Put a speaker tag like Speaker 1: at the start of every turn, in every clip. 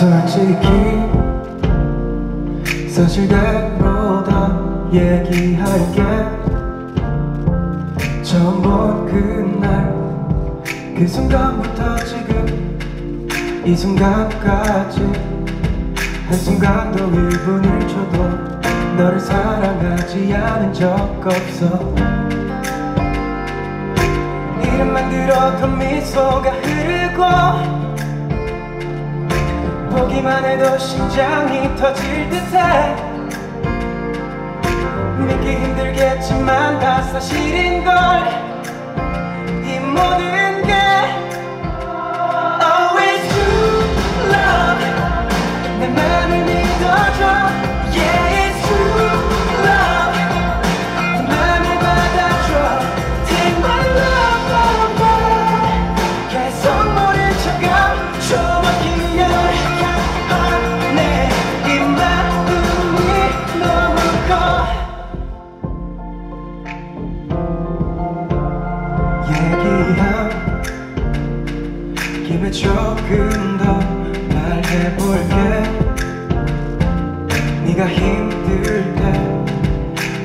Speaker 1: 솔직히 사실대로 다 얘기할게. 처음 본 그날 그 순간부터 지금 이 순간까지 한순간도 1분을 줘도 너를 사랑하지 않은 적 없어. 이름만 들어도 미소가 흐르고 보기만 해도 심장이 터질 듯해. 믿기 힘들겠지만 다 사실인걸 얘기한 김에 조금 더 말해볼게. 네가 힘들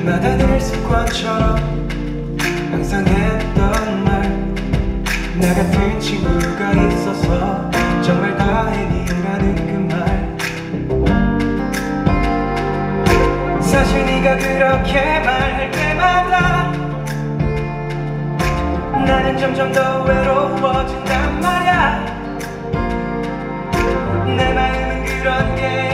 Speaker 1: 때마다 늘 습관처럼 항상 했던 말. 나 같은 친구가 있어서 정말 다행이라는 그 말. 사실 네가 그렇게 점점 더 외로워진단 말야. 내 마음은 그런 게